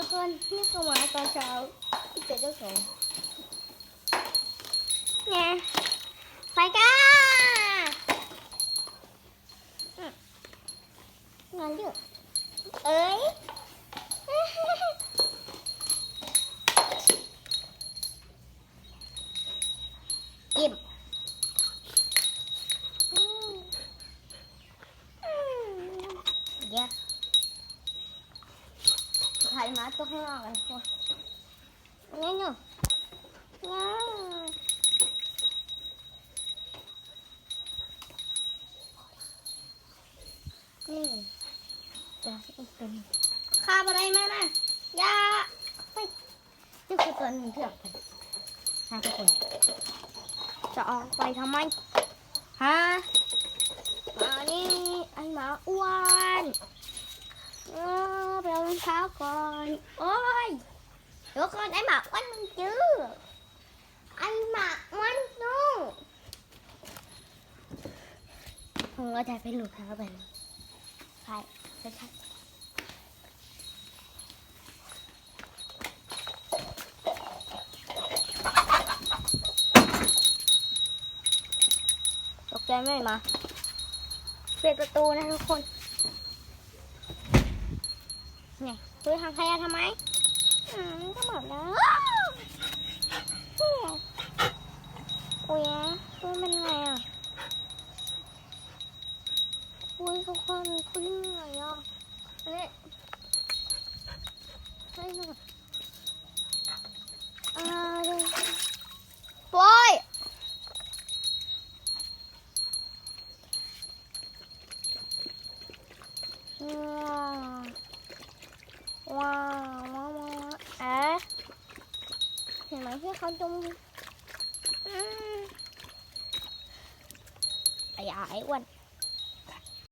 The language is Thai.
นี่ก็มาตอนเช้าเป็นเจ้าของเนี่ยไปกันงานเยอะเอ้ยอิ่มอืมอืมเดี๋ยว ถ่ายมาตัวข้างนอกกันก่อนเนี่ยเนาะนี่นี่จะเป็นข้าบอะไรมานะยาไปนี่คือตัวหนึ่งที่ออกไปฮะทุกคน จะออกไปทำไมฮะมานี่ไอ้หมาอ้วน อไปเอารองเท้าก่อน โอ้ยเดี๋ยวก่อนไอหมาอ้วนมันจื้อไอหมาอ้วนนู่นผมก็จะเป็นลูกค้าไปเลยใช่ใช่ใช่ตกใจไหมมาเปิดประตูนะทุกคน เนี่ยซื้อทางขยะทำไมอืมก็หมดแล้วเนี่ยโอ้ยตัวมันไงอะโอ้ยทุกคนคุณเหนื่อยอะนนี้ให้ดูก่อนอ่าดูปอยว้า ว้าวว้าวเอ๊ะเห็นไหมที่เขาจมอืมไอ้ไอ้อ้วน